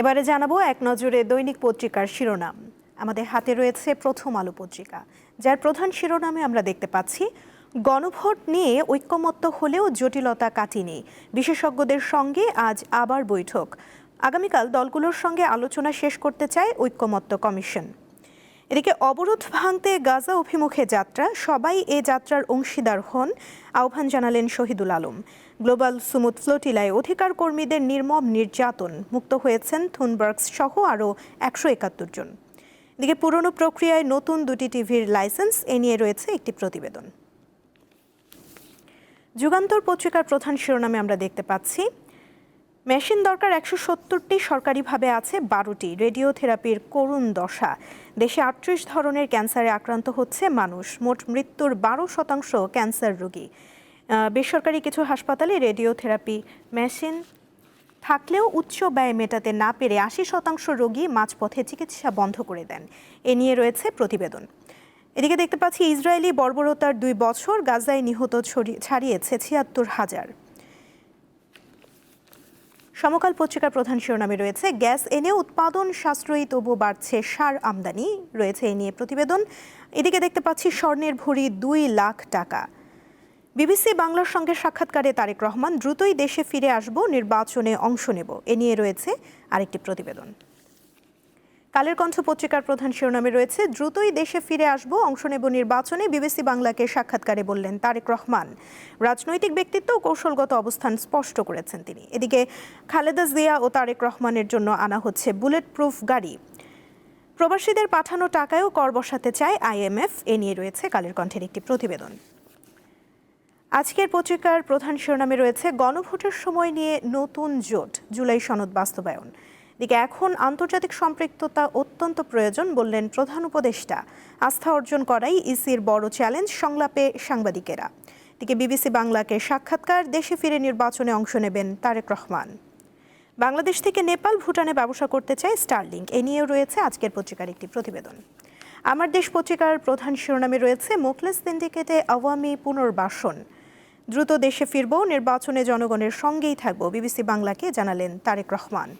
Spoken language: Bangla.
এবারে জানাব এক নজরে দৈনিক পত্রিকার শিরোনাম। আমাদের হাতে রয়েছে প্রথম আলো পত্রিকা, যার প্রধান শিরোনামে আমরা দেখতে পাচ্ছি, গণভোট নিয়ে ঐক্যমত্য হলেও জটিলতা কাটিনি। বিশেষজ্ঞদের সঙ্গে আজ আবার বৈঠক। আগামীকাল দলগুলোর সঙ্গে আলোচনা শেষ করতে চায় ঐক্যমত্য কমিশন। এদিকে অবরোধ ভাঙতে গাজা অভিমুখে যাত্রা, সবাই এ যাত্রার অংশীদার হন, আহ্বান জানালেন শহীদুল আলম। গ্লোবাল সুমুদ ফ্লোটিলায় অধিকার কর্মীদের নির্মম নির্যাতন, মুক্ত হয়েছেন থুনবার্গস সহ আরও একশো একাত্তর জন। এদিকে পুরনো প্রক্রিয়ায় নতুন দুটি টিভির লাইসেন্স এ নিয়ে রয়েছে একটি প্রতিবেদন। যুগান্তর পত্রিকার প্রধান শিরোনামে আমরা দেখতে পাচ্ছি মেশিন দরকার একশো সত্তরটি সরকারিভাবে আছে, বারোটি রেডিওথেরাপির করুণ দশা। দেশে আটত্রিশ ধরনের ক্যান্সারে আক্রান্ত হচ্ছে মানুষ। মোট মৃত্যুর বারো শতাংশ ক্যান্সার রোগী। বেসরকারি কিছু হাসপাতালে রেডিওথেরাপি মেশিন থাকলেও উচ্চ ব্যয় মেটাতে না পেরে আশি শতাংশ রোগী মাঝপথে চিকিৎসা বন্ধ করে দেন। এ নিয়ে রয়েছে প্রতিবেদন। এদিকে দেখতে পাচ্ছি, ইসরায়েলি বর্বরতার দুই বছর, গাজায় নিহত ছড়ি- ছাড়িয়েছে ছিয়াত্তর হাজার। সমকাল পত্রিকার প্রধান শিরোনামে রয়েছে, গ্যাস এনে উৎপাদন সাশ্রয়ী তবু বাড়ছে সার আমদানি। রয়েছে এ নিয়ে প্রতিবেদন। এদিকে দেখতে পাচ্ছি, স্বর্ণের ভরি দুই লাখ টাকা। বিবিসি বাংলার সঙ্গে সাক্ষাৎকারে তারেক রহমান, দ্রুতই দেশে ফিরে আসব, নির্বাচনে অংশ নেব। এ নিয়ে রয়েছে আরেকটি প্রতিবেদন। কালের কণ্ঠ পত্রিকার প্রধান শিরোনামে রয়েছে, দ্রুতই দেশে ফিরে আসব, অংশ নেব নির্বাচনে বিবিসি বাংলাকে সাক্ষাৎকারে বললেন তারেক রহমান। রাজনৈতিক ব্যক্তিত্ব ও কৌশলগত অবস্থান স্পষ্ট করেছেন তিনি। এদিকে খালেদা জিয়া ও তারেক রহমানের জন্য আনা হচ্ছে বুলেট প্রুফ গাড়ি। প্রবাসীদের পাঠানো টাকায়ও কর বসাতে চায় আইএমএফ, এ নিয়ে রয়েছে কালের কণ্ঠের একটি প্রতিবেদন। আজকের পত্রিকার প্রধান শিরোনামে রয়েছে, গণভোটের সময় নিয়ে নতুন জোট জুলাই সনদ বাস্তবায়ন। দিকে এখন আন্তর্জাতিক সম্পৃক্ততা অত্যন্ত প্রয়োজন বললেন প্রধান উপদেষ্টা। আস্থা অর্জন করাই ইসির বড় চ্যালেঞ্জ সংলাপে সাংবাদিকেরা। দিকে বিবিসি বাংলাকে সাক্ষাৎকার দেশে ফিরে নির্বাচনে অংশ নেবেন তারেক রহমান। বাংলাদেশ থেকে নেপাল, ভুটানে ব্যবসা করতে চায় স্টারলিংক এ নিয়েও রয়েছে আজকের পত্রিকার একটি প্রতিবেদন। আমার দেশ পত্রিকার প্রধান শিরোনামে রয়েছে মোখলেস সিন্ডিকেটে আওয়ামী পুনর্বাসন। দ্রুত দেশে ফিরব, নির্বাচনে জনগণের সঙ্গেই থাকব, বিবিসি বাংলাকে জানালেন তারেক রহমান।